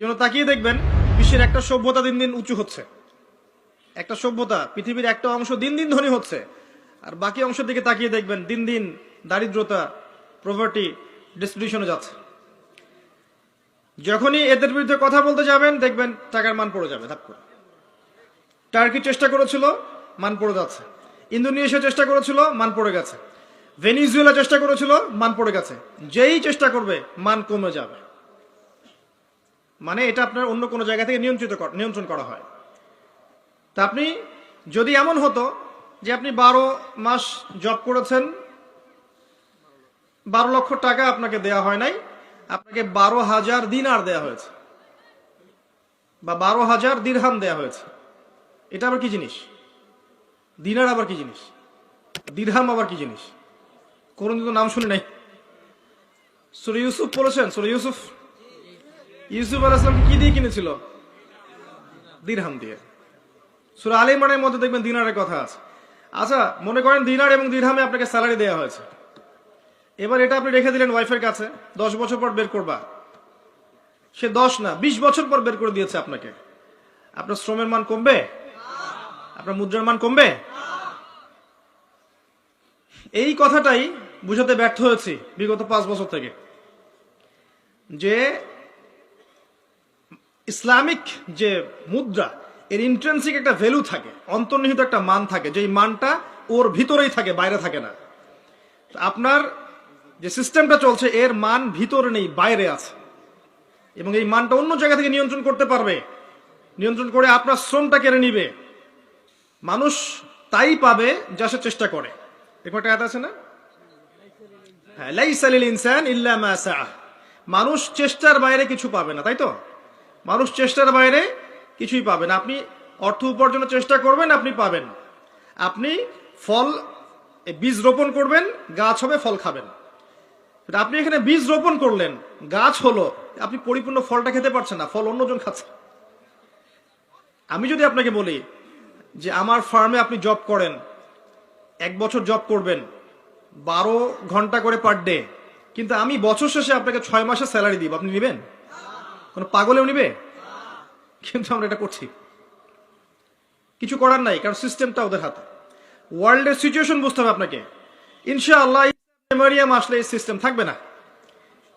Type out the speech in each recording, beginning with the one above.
এই জন্য তাকিয়ে দেখবেন, বিশ্বের একটা সভ্যতা দিন দিন উঁচু হচ্ছে। একটা সভ্যতা, পৃথিবীর একটা অংশ দিন দিন ধনী হচ্ছে। আর বাকি অংশের দিকে তাকিয়ে দেখবেন, দিন দিন দারিদ্রতা প্রভার্টি ডিস্ট্রিবিউশনে যাচ্ছে। যখনই এদের বিরুদ্ধে কথা বলতে যাবেন, দেখবেন টাকার মান পড়ে যাবে, ধাপ করে। টার্কি চেষ্টা করেছিল, মান পড়ে যাচ্ছে। ইন্দোনেশিয়া চেষ্টা করেছিল, মান পড়ে গেছে। ভেনিজুয়েলা চেষ্টা করেছিল, মান পড়ে গেছে। যেই চেষ্টা করবে, মান কমে যাবে। মানে এটা আপনার অন্য কোনো জায়গা থেকে নিয়ন্ত্রিত নিয়ন্ত্রণ করা হয়। তা আপনি যদি এমন হতো যে আপনি বারো মাস জব করেছেন, বারো লক্ষ টাকা আপনাকে দেয়া হয় নাই, আপনাকে বারো হাজার দিনার দেয়া হয়েছে। বা বারো হাজার দিরহাম দেয়া হয়েছে। এটা আবার কি জিনিস? দিনার আবার কি জিনিস? দিরহাম আবার কি জিনিস? তো নাম শুনি নাই। সুরে ইউসুফ বলেছেন, সুরে ইউসুফ। ইউসুফ আলাইসলামকে কি দিয়ে কিনেছিল? দিরহাম দিয়ে। সুরা আলী মানের মধ্যে দেখবেন দিনারের কথা আছে। আচ্ছা মনে করেন দিনার এবং দিরহামে আপনাকে স্যালারি দেওয়া হয়েছে। এবার এটা আপনি রেখে দিলেন ওয়াইফের কাছে, দশ বছর পর বের করবা। সে দশ না, বিশ বছর পর বের করে দিয়েছে আপনাকে। আপনার শ্রমের মান কমবে? আপনার মুদ্রার মান কমবে? এই কথাটাই বুঝাতে ব্যর্থ হয়েছি বিগত পাঁচ বছর থেকে। যে ইসলামিক যে মুদ্রা, এর ইন্ট্রেন্সিক একটা ভ্যালু থাকে, অন্তর্নিহিত একটা মান থাকে যে মানটা ওর ভিতরেই থাকে, বাইরে থাকে না। আপনার যে সিস্টেমটা চলছে, এর মান ভিতরে নেই, বাইরে আছে। এবং এই মানটা অন্য জায়গা থেকে নিয়ন্ত্রণ করতে পারবে। নিয়ন্ত্রণ করে আপনার শ্রমটা কেড়ে নিবে। মানুষ তাই পাবে যা সে চেষ্টা করে। আছে না? হ্যাঁ ইনসান ইল্লা। মানুষ চেষ্টার বাইরে কিছু পাবে না, তাই তো? মানুষ চেষ্টার বাইরে কিছুই পাবে না। আপনি অর্থ উপার্জনের চেষ্টা করবেন, আপনি পাবেন। আপনি ফল বীজ রোপণ করবেন, গাছ হবে, ফল খাবেন। আপনি এখানে বীজ রোপণ করলেন, গাছ হলো, আপনি পরিপূর্ণ ফলটা খেতে পারছেন না, ফল অন্যজন খাচ্ছে। আমি যদি আপনাকে বলি যে আমার ফার্মে আপনি জব করেন, এক বছর জব করবেন, বারো ঘণ্টা করে পার ডে, কিন্তু আমি বছর শেষে আপনাকে ছয় মাসের স্যালারি দিব, আপনি নেবেন? কোনো পাগলেও নিবে? কিন্তু আমরা এটা করছি। কিছু করার নাই, কারণ সিস্টেমটা ওদের হাতে। ওয়ার্ল্ডের সিচুয়েশন বুঝতে হবে আপনাকে। ইনশাআল্লাহ মারিয়াম আসলে এই সিস্টেম থাকবে না।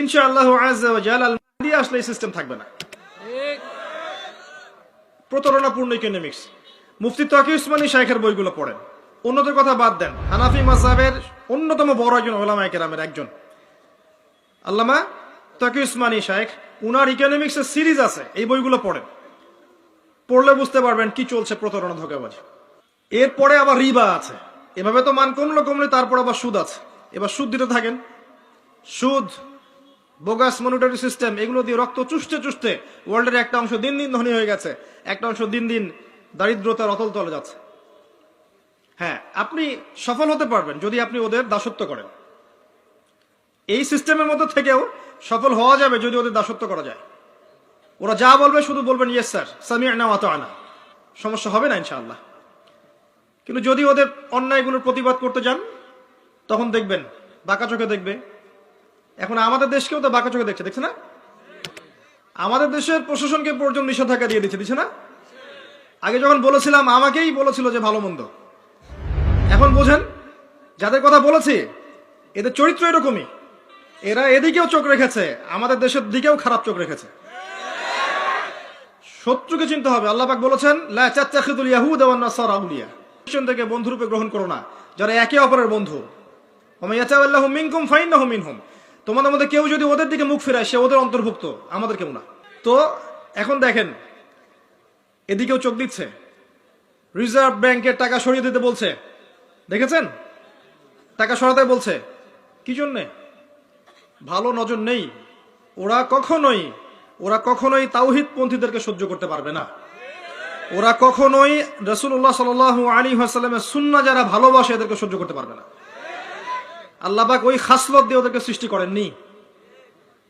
ইনশাআল্লাহ আল মাহদি আসলে এই সিস্টেম থাকবে না। প্রতারণাপূর্ণ ইকোনমিক্স মুফতি তকি উসমানী শাইখের বইগুলো পড়েন। অন্যদের কথা বাদ দেন। হানাফি মাসাবের অন্যতম বড় একজন ওলামা কেরামের একজন। আল্লামা তকি উসমানী শাইখ উনার ইকোনমিক্স এর সিরিজ আছে, এই বইগুলো পড়েন। পড়লে বুঝতে পারবেন কি চলছে প্রতারণা ধোকাবাজি। এরপরে আবার রিবা আছে। এভাবে তো মান কমলো কমলে তারপর আবার সুদ আছে। এবার সুদ দিতে থাকেন। সুদ বোগাস মনিটরি সিস্টেম এগুলো দিয়ে রক্ত চুষতে চুষতে ওয়ার্ল্ডের একটা অংশ দিন দিন ধনী হয়ে গেছে। একটা অংশ দিন দিন দারিদ্রতার অতল তলে যাচ্ছে। হ্যাঁ আপনি সফল হতে পারবেন যদি আপনি ওদের দাসত্ব করেন। এই সিস্টেমের মধ্যে থেকেও সফল হওয়া যাবে যদি ওদের দাসত্ব করা যায়। ওরা যা বলবে শুধু বলবেন ইয়েস স্যার সামি আনা অত আনা সমস্যা হবে না, ইনশাআল্লাহ। কিন্তু যদি ওদের অন্যায়গুলোর প্রতিবাদ করতে যান, তখন দেখবেন, বাঁকা চোখে দেখবে। এখন আমাদের দেশকেও তো বাঁকা চোখে দেখছে দেখছে না? আমাদের দেশের প্রশাসনকে পর্যন্ত নিষেধাজ্ঞা দিয়ে দিচ্ছে দিচ্ছে না? আগে যখন বলেছিলাম, আমাকেই বলেছিল যে ভালো মন্দ। এখন বোঝেন, যাদের কথা বলেছি, এদের চরিত্র এরকমই। এরা এদিকেও চোখ রেখেছে, আমাদের দেশের দিকেও খারাপ চোখ রেখেছে। শত্রুকে চিনতে হবে, আল্লাহ পাক বলেছেন খ্রিস্টান থেকে বন্ধুরূপে গ্রহণ করো না, যারা একে অপরের বন্ধু। তোমাদের মধ্যে কেউ যদি ওদের দিকে মুখ ফেরায়, সে ওদের অন্তর্ভুক্ত, আমাদের কেউ না। তো, এখন দেখেন, এদিকেও চোখ দিচ্ছে। রিজার্ভ ব্যাংকের টাকা সরিয়ে দিতে বলছে। দেখেছেন? টাকা সরাতে বলছে। কি জন্যে? ভালো নজর নেই। ওরা কখনোই ওরা কখনোই তাওহিদ পন্থীদেরকে সহ্য করতে পারবে না। ওরা কখনোই রসুল্লাহ সাল আলী হাসালামের সুন্না যারা ভালোবাসে এদেরকে সহ্য করতে পারবে না। আল্লাহবাক ওই খাসলত দিয়ে ওদেরকে সৃষ্টি করেননি।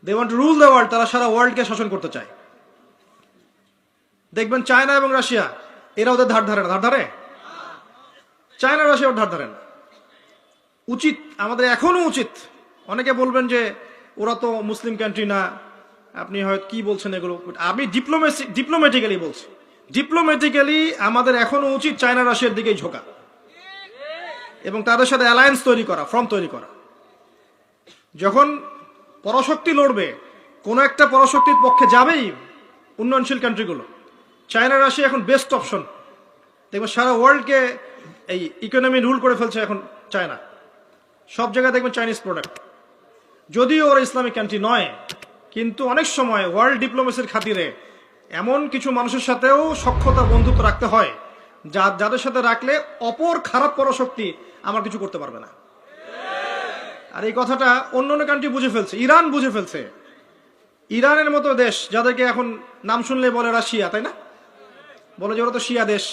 They want rule the world তারা সারা ওয়ার্ল্ডকে শাসন করতে চায়। দেখবেন চায়না এবং রাশিয়া, এরা ওদের ধার ধারে না। ধার ধারে? চায়না, রাশিয়া ওর ধার ধারে না। উচিত, আমাদের এখনও উচিত অনেকে বলবেন যে, ওরা তো মুসলিম কান্ট্রি না। আপনি হয়তো কি বলছেন এগুলো? আমি ডিপ্লোমেসি ডিপ্লোম্যাটিক্যালি বলছি। ডিপ্লোম্যাটিক্যালি আমাদের এখনও উচিত চায়না, রাশিয়ার দিকেই ঝোঁকা। এবং তাদের সাথে অ্যালায়েন্স তৈরি করা ফ্রন্ট তৈরি করা। যখন পরাশক্তি লড়বে, কোনো একটা পরাশক্তির পক্ষে যাবেই উন্নয়নশীল কান্ট্রিগুলো চায়না, রাশিয়া এখন বেস্ট অপশন দেখবেন সারা ওয়ার্ল্ডকে এই ইকোনমি রুল করে ফেলছে এখন চায়না। সব জায়গায় দেখবেন চাইনিজ প্রোডাক্ট যদিও ওরা ইসলামিক কান্ট্রি নয়, কিন্তু অনেক সময় ওয়ার্ল্ড ডিপ্লোমেসির খাতিরে এমন কিছু মানুষের সাথেও সক্ষতা বন্ধুত্ব রাখতে হয়, যা যাদের সাথে রাখলে অপর খারাপ পরাশক্তি আমার কিছু করতে পারবে না। আর এই কথাটা অন্য অন্য কান্ট্রি বুঝে ফেলছে, ইরান বুঝে ফেলছে। ইরানের মতো দেশ যাদেরকে এখন নাম শুনলে বলে রাশিয়া তাই না? বলে যে ওরা তো শিয়া দেশ।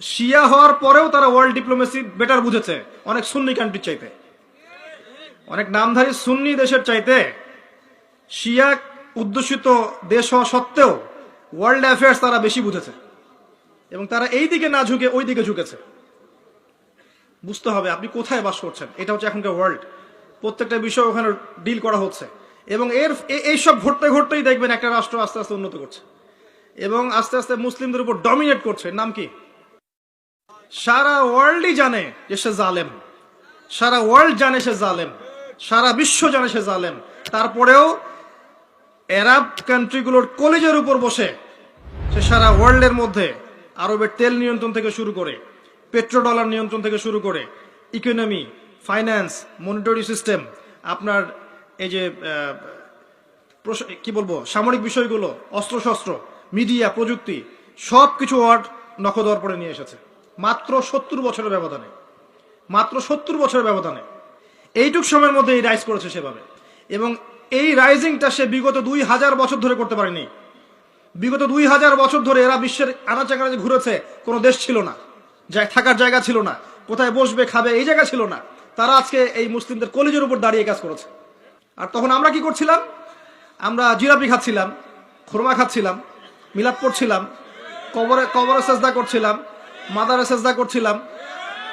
শিয়া হওয়ার পরেও তারা ওয়ার্ল্ড ডিপ্লোমেসি বেটার বুঝেছে, অনেক সুন্নি কান্ট্রির চাইতে। অনেক নামধারী সুন্নি দেশের চাইতে শিয়া উদ্দেশিত দেশ হওয়া সত্ত্বেও ওয়ার্ল্ড অ্যাফেয়ার্স তারা বেশি বুঝেছে। এবং তারা এই দিকে না ঝুঁকে ওই দিকে ঝুঁকেছে। বুঝতে হবে আপনি কোথায় বাস করছেন। এটা হচ্ছে এখনকার ওয়ার্ল্ড প্রত্যেকটা বিষয় ওখানে ডিল করা হচ্ছে। এবং এর এইসব ঘটতে ঘটতেই দেখবেন একটা রাষ্ট্র আস্তে আস্তে উন্নত করছে। এবং আস্তে আস্তে মুসলিমদের উপর ডমিনেট করছে। নাম কি? সারা ওয়ার্ল্ডই জানে যে সে জালেম। সারা ওয়ার্ল্ড জানে সে জালেম। সারা বিশ্ব জানে সে জালেম। তারপরেও অ্যারাব কান্ট্রিগুলোর কলেজের উপর বসে সে সারা ওয়ার্ল্ডের মধ্যে আরবের তেল নিয়ন্ত্রণ থেকে শুরু করে পেট্রো ডলার নিয়ন্ত্রণ থেকে শুরু করে ইকোনমি ফাইন্যান্স মনিটরি সিস্টেম আপনার এই যে কি বলব, সামরিক বিষয়গুলো, অস্ত্রশস্ত্র মিডিয়া প্রযুক্তি সব কিছু ওয়ার্ড নখদর পরে নিয়ে এসেছে। মাত্র সত্তর বছরের ব্যবধানে। মাত্র সত্তর বছরের ব্যবধানে। এইটুক সময়ের মধ্যে এই রাইজ করেছে সেভাবে। এবং এই রাইজিংটা সে বিগত দুই হাজার বছর ধরে করতে পারেনি। বিগত দুই হাজার বছর ধরে এরা বিশ্বের আনাচে কানাচে ঘুরেছে, কোনো দেশ ছিল না। থাকার জায়গা ছিল না। কোথায় বসবে, খাবে, এই জায়গা ছিল না। তারা আজকে এই মুসলিমদের কলেজের উপর দাঁড়িয়ে কাজ করেছে। আর তখন আমরা কি করছিলাম? আমরা জিলাপি খাচ্ছিলাম, খোরমা খাচ্ছিলাম মিলাপ করছিলাম কবরে কবরে সেজদা করছিলাম, মাদারে সেজদা করছিলাম।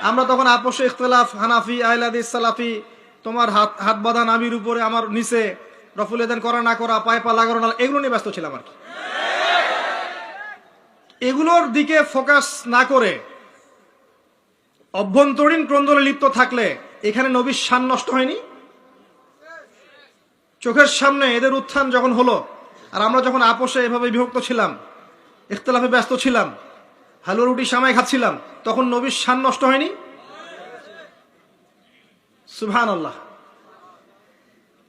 আমরা তখন আপোষে, ইখতলাফ, হানাফি আহলাদিস সালাফি তোমার হাত হাত বাঁধা নামির উপরে আমার নিচে রফুল এদান করা, না করা, পায়ে পা লাগানো, না, এগুলো নিয়ে ব্যস্ত ছিলাম আর কি। এগুলোর দিকে ফোকাস না করে অভ্যন্তরীণ ক্রন্দলে লিপ্ত থাকলে এখানে নবীর শান নষ্ট হয়নি? চোখের সামনে এদের উত্থান যখন হলো, আর আমরা যখন আপোষে এভাবে বিভক্ত ছিলাম, ইখতলাফে ব্যস্ত ছিলাম, হালুয়া রুটি সামাই খাচ্ছিলাম, তখন নবীর শান নষ্ট হয়নি? সুবহান আল্লাহ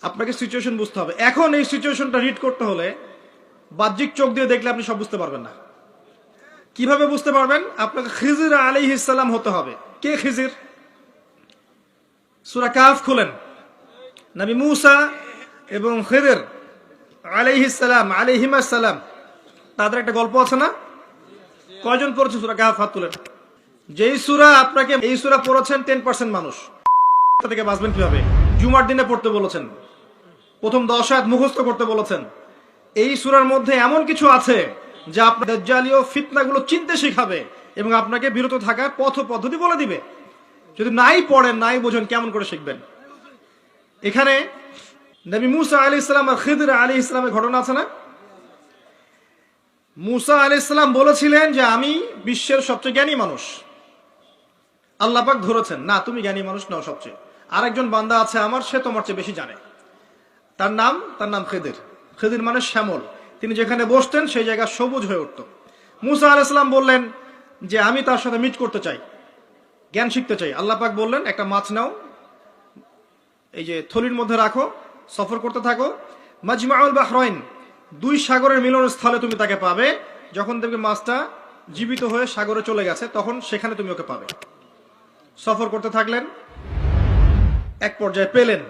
আপনাকে সিচুয়েশন বুঝতে হবে। এখন এই সিচুয়েশনটা রিড করতে হলে বাহ্যিক চোখ দিয়ে দেখলে আপনি সব বুঝতে পারবেন না। কীভাবে বুঝতে পারবেন? আপনাকে খিজির আলী ইসালাম হতে হবে। কে খিজির? সুরা কাফ খুলেন। নবী মুসা এবং খিদির আলাইহিসালাম আলাইহিমাসালাম তাদের একটা গল্প আছে না? কয়জন পড়েছে সুরা কাহাফ? হাত তুলেন। যেই সুরা আপনাকে, এই সুরা পড়েছেন টেন পার্সেন্ট মানুষ। থেকে বাঁচবেন কীভাবে? জুমার দিনে পড়তে বলেছেন। প্রথম দশ আয়াত মুখস্থ করতে বলেছেন। এই সুরার মধ্যে এমন কিছু আছে যা আপনার দাজ্জালীয় ফিতনাগুলো চিনতে শেখাবে এবং আপনাকে বিরত থাকার পথ পদ্ধতি বলে দিবে। যদি নাই পড়েন, নাই বোঝেন, কেমন করে শিখবেন? এখানে নবী মুসা আলি ইসলাম আর খিদর আলী ইসলামের ঘটনা আছে না? মুসা আলি ইসলাম বলেছিলেন যে, আমি বিশ্বের সবচেয়ে জ্ঞানী মানুষ। আল্লাপাক ধরেছেন, না, তুমি জ্ঞানী মানুষ নাও সবচেয়ে। আরেকজন বান্দা আছে আমার, সে তোমার চেয়ে বেশি জানে। তার নাম তার নাম খেদির। খেদির মানে শ্যামল। তিনি যেখানে বসতেন, সেই জায়গা সবুজ হয়ে উঠত। মুসা আল ইসলাম বললেন যে, আমি তার সাথে মিট করতে চাই। জ্ঞান শিখতে চাই। আল্লাহ পাক বললেন, একটা মাছ নাও, এই যে থলির মধ্যে রাখো, সফর করতে থাকো। মাজমাউল বাহরাইন, দুই সাগরের মিলনস্থলে তুমি তাকে পাবে। যখন দেখবে মাছটা জীবিত হয়ে সাগরে চলে গেছে, তখন সেখানে তুমি ওকে পাবে। সফর করতে থাকলেন, এক পর্যায়ে পেলেন।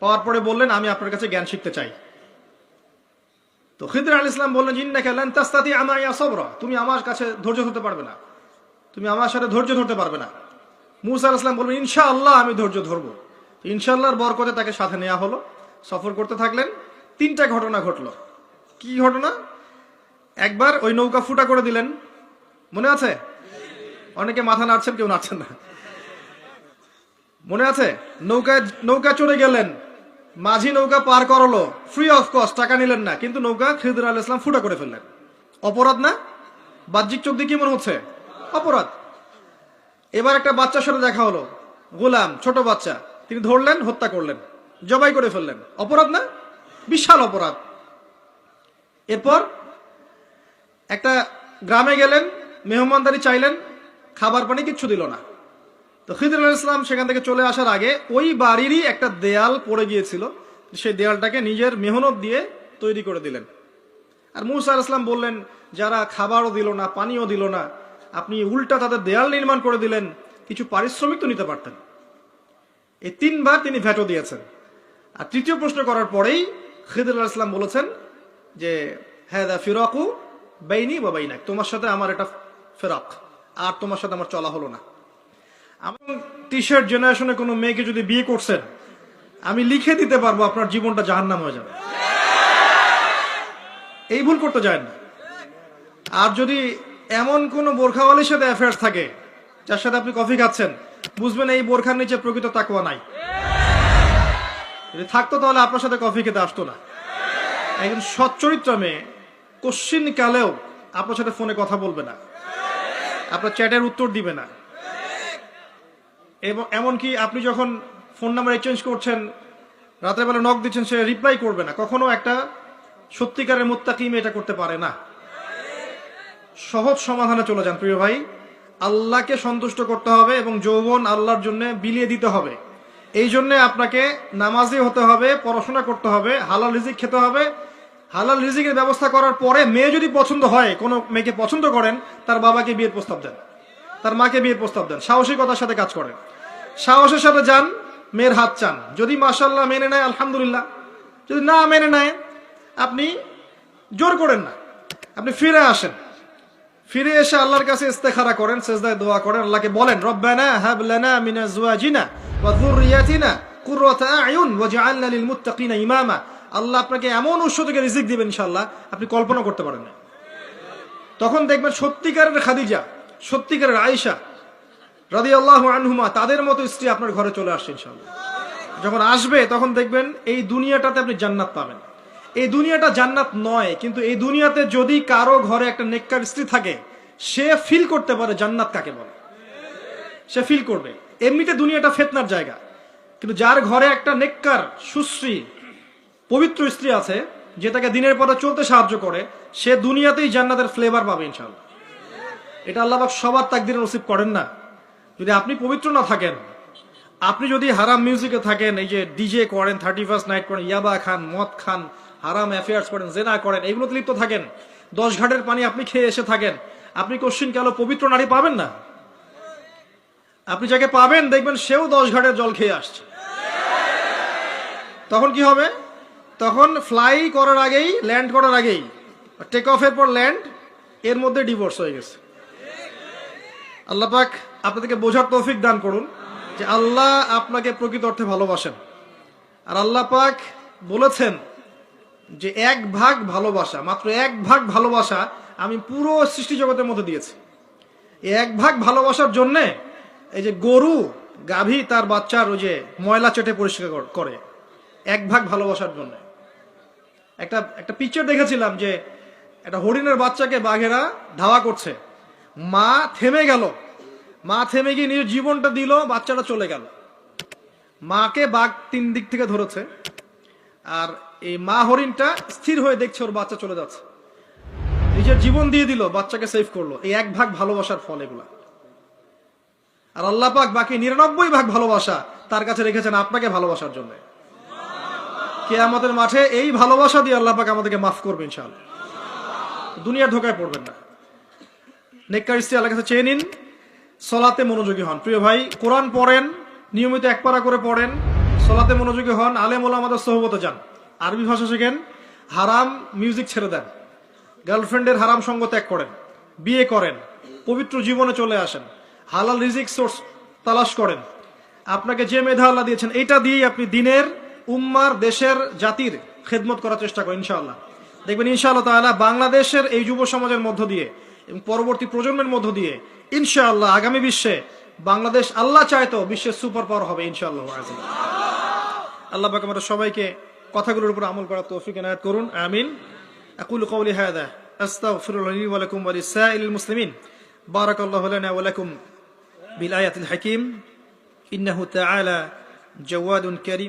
পাওয়ার পরে বললেন, আমি আপনার কাছে জ্ঞান শিখতে চাই। তো খিদর আল ইসলাম বললেন জিন্না খেলেন তাস্তাতি আমাইয়া সবরা। তুমি আমার কাছে ধৈর্য ধরতে পারবে না। তুমি আমার সাথে ধৈর্য ধরতে পারবে না। মুসা আল ইসলাম বললেন, ইনশাআল্লাহ আমি ধৈর্য ধরবো। তো ইনশাআল্লাহর বরকতে তাকে সাথে নেওয়া হলো। সফর করতে থাকলেন, তিনটা ঘটনা ঘটলো। কি ঘটনা? একবার ওই নৌকা ফুটা করে দিলেন। মনে আছে? অনেকে মাথা নাড়ছেন, কেউ নাড়ছেন না। মনে আছে? নৌকায় নৌকা চড়ে গেলেন। মাঝি নৌকা পার করালো। ফ্রি অফ কস্ট টাকা নিলেন না। কিন্তু নৌকা খিদির আল ইসলাম ফুটা করে ফেললেন। অপরাধ না? বাহ্যিক চোখ দিয়ে কি মনে হচ্ছে? অপরাধ। এবার একটা বাচ্চার সাথে দেখা হলো। গোলাম, ছোট বাচ্চা। তিনি ধরলেন, হত্যা করলেন। জবাই করে ফেললেন। অপরাধ না? বিশাল অপরাধ। এরপর একটা গ্রামে গেলেন, মেহমানদারি চাইলেন, খাবার পানি কিচ্ছু দিল না। তো খিদুল ইসলাম সেখান থেকে চলে আসার আগে ওই বাড়িরই একটা দেয়াল পড়ে গিয়েছিল। সেই দেয়ালটাকে নিজের মেহনত দিয়ে তৈরি করে দিলেন। আর মুসা আল ইসলাম বললেন, যারা খাবারও দিল না, পানিও দিল না, আপনি উল্টা তাদের দেয়াল নির্মাণ করে দিলেন, কিছু পারিশ্রমিক তো নিতে পারতেন। এই তিনবার তিনি ভ্যাটো দিয়েছেন। আর তৃতীয় প্রশ্ন করার পরেই খিদুল ইসলাম বলেছেন যে হ্যাঁ দা ফিরকু বেইনি বা বাইনাক, তোমার সাথে আমার এটা ফেরাক, আর তোমার সাথে আমার চলা হলো না। আমি টি শার্ট জেনারেশনে কোনো মেয়েকে যদি বিয়ে করছেন, আমি লিখে দিতে পারব আপনার জীবনটা জাহান্নাম হয়ে যাবে। এই ভুল করতে যায় না। আর যদি এমন কোন বোরখাওয়ালির সাথে অ্যাফেয়ার্স থাকে, যার সাথে আপনি কফি খাচ্ছেন, বুঝবেন এই বোরখার নিচে প্রকৃত তাকুয়া নাই। যদি থাকতো তাহলে আপনার সাথে কফি খেতে আসতো না। একজন সচ্চরিত্র মেয়ে, কশ্চিন কালেও আপনার সাথে ফোনে কথা বলবে না। আপনার চ্যাটের উত্তর দিবে না। এবং এমনকি আপনি যখন ফোন নাম্বার এক্সচেঞ্জ করছেন বেলা নক দিচ্ছেন, সে রিপ্লাই করবে না। কখনো একটা সত্যিকারের মুত্তাকিম এটা করতে পারে না। সহজ সমাধানে চলে যান, প্রিয় ভাই। আল্লাহকে সন্তুষ্ট করতে হবে এবং যৌবন আল্লাহর জন্য বিলিয়ে দিতে হবে। এই জন্যে আপনাকে নামাজি হতে হবে, পড়াশোনা করতে হবে, হালাল রিজিক খেতে হবে। হালাল রিজিকের ব্যবস্থা করার পরে মেয়ে যদি পছন্দ হয়, কোনো মেয়েকে পছন্দ করেন, তার বাবাকে বিয়ের প্রস্তাব দেন। তার মাকে বিয়ের প্রস্তাব দেন। সাহসিকতার সাথে কাজ করেন। সাহসের সাথে যান, মেয়ের হাত চান। যদি মাসাল্লাহ মেনে নেয়, আলহামদুলিল্লাহ। যদি না মেনে নেয়, আপনি জোর করেন না। আপনি ফিরে আসেন। ফিরে এসে আল্লাহর কাছে ইস্তেখারা করেন, সেজদায় দোয়া করেন, আল্লাহকে বলেন, রব্বানা হাব লানা মিন আজওয়াজিনা ওয়া যুররিয়াতিনা কুররাতা আয়ুন ওয়াজআলনা লিল মুত্তাকিনা ইমামা। আল্লাহ আপনাকে এমন উৎস থেকে রিজিক দিবেন ইনশাআল্লাহ, আপনি কল্পনা করতে পারেন না। তখন দেখবেন সত্যিকারের খাদিজা সত্যিকারের আয়েশা রাদিয়াল্লাহু আনহুমা তাদের মতো স্ত্রী আপনার ঘরে চলে আসছে ইনশাআল্লাহ। যখন আসবে তখন দেখবেন এই দুনিয়াটাতে আপনি জান্নাত পাবেন। এই দুনিয়াটা জান্নাত নয়, কিন্তু এই দুনিয়াতে যদি কারও ঘরে একটা নেককার স্ত্রী থাকে, সে ফিল করতে পারে জান্নাত কাকে বলে। সে ফিল করবে। এমনিতে দুনিয়াটা ফেতনার জায়গা। কিন্তু যার ঘরে একটা নেককার, সুশ্রী, পবিত্র স্ত্রী আছে, যে তাকে দিনের পরে চলতে সাহায্য করে, সে দুনিয়াতেই জান্নাতের ফ্লেভার পাবে ইনশাল্লাহ এটা আল্লাহ পাক সবার তাকদিরে নসিব করেন না। যদি আপনি পবিত্র না থাকেন, আপনি যদি হারাম মিউজিকে থাকেন, এই যে ডিজে করেন থার্টি ফার্স্ট নাইট করেন, ইয়াবা খান, মদ খান, হারাম অ্যাফেয়ার্স করেন, জেনা করেন, এগুলোতে লিপ্ত থাকেন। দশ ঘাটের পানি আপনি খেয়ে এসে থাকেন। আপনি কোশ্চিন কেন পবিত্র নারী পাবেন না? আপনি যাকে পাবেন, দেখবেন সেও দশ ঘাটের জল খেয়ে আসছে। তখন কি হবে? তখন ফ্লাই করার আগেই ল্যান্ড করার আগেই টেক অফের পর ল্যান্ড এর মধ্যে ডিভোর্স হয়ে গেছে। আল্লাহ পাক আপনাদেরকে বোঝার তৌফিক দান করুন যে আল্লাহ আপনাকে প্রকৃত অর্থে ভালোবাসেন। আর আল্লাহ পাক বলেছেন যে এক ভাগ ভালোবাসা, মাত্র এক ভাগ ভালোবাসা আমি পুরো সৃষ্টি জগতের মধ্যে দিয়েছি। এক ভাগ ভালোবাসার জন্যে এই যে গরু, গাভী তার বাচ্চার ওই যে ময়লা চেটে পরিষ্কার কর- করে। এক ভাগ ভালোবাসার জন্য। একটা একটা পিকচার দেখেছিলাম যে একটা হরিণের বাচ্চাকে বাঘেরা ধাওয়া করছে। মা থেমে গেল। মা থেমে গিয়ে নিজের জীবনটা দিল, বাচ্চাটা চলে গেল। মাকে বাঘ তিন দিক থেকে ধরেছে। আর এই মা হরিণটা স্থির হয়ে দেখছে ওর বাচ্চা চলে যাচ্ছে। নিজের জীবন দিয়ে দিল, বাচ্চাকে সেভ করল। এই এক ভাগ ভালোবাসার ফল এগুলা। আর আল্লাহ পাক বাকি নিরানব্বই ভাগ ভালোবাসা তার কাছে রেখেছেন আপনাকে ভালোবাসার জন্য। কে আমাদের মাঠে এই ভালোবাসা দিয়ে আল্লাহ পাক আমাদেরকে মাফ করবে ইনশাআল্লাহ। দুনিয়ার ধোকায় পড়বেন না। নেককার স্ত্রী আল্লাহ কাছে চেয়ে নিন, সলাতে মনোযোগী হন। প্রিয় ভাই, কোরআন পড়েন, নিয়মিত এক পারা করে পড়েন, সলাতে মনোযোগী হন, আলেম ওলা আমাদের সহবতে যান। আরবি ভাষা শেখেন, হারাম মিউজিক ছেড়ে দেন। গার্লফ্রেন্ডের হারাম সঙ্গ ত্যাগ করেন, বিয়ে করেন, পবিত্র জীবনে চলে আসেন, হালাল রিজিক সোর্স তালাশ করেন। আপনাকে যে মেধা আল্লাহ দিয়েছেন এটা দিয়েই আপনি দিনের উম্মার, দেশের জাতির খেদমত করার চেষ্টা করেন, ইনশাআল্লাহ। দেখবেন, ইনশাআল্লাহ তাআলা বাংলাদেশের এই যুব সমাজের মধ্য দিয়ে এবং পরবর্তী প্রজন্মের মধ্য দিয়ে, ইনশাআল্লাহ আগামী বিশ্বে বাংলাদেশ আল্লাহ চায়তো বিশ্বের সুপার পাওয়ার হবে, ইনশাআল্লাহ। আল্লাহ পাক আমরা সবাইকে কথাগুলোর উপর আমল করার তৌফিক এনায়াত করুন, আমিন। আকুল কওলি হাদা, আস্তাগফিরুল্লাহ লি ওয়া লাকুম ওয়া লিসাইলিল মুসলিমিন। বারাকাল্লাহু লানা ওয়া লাকুম বিল আয়াতিল হাকীম। ইন্নাহু তাআলা জাওয়াদুন কারীম।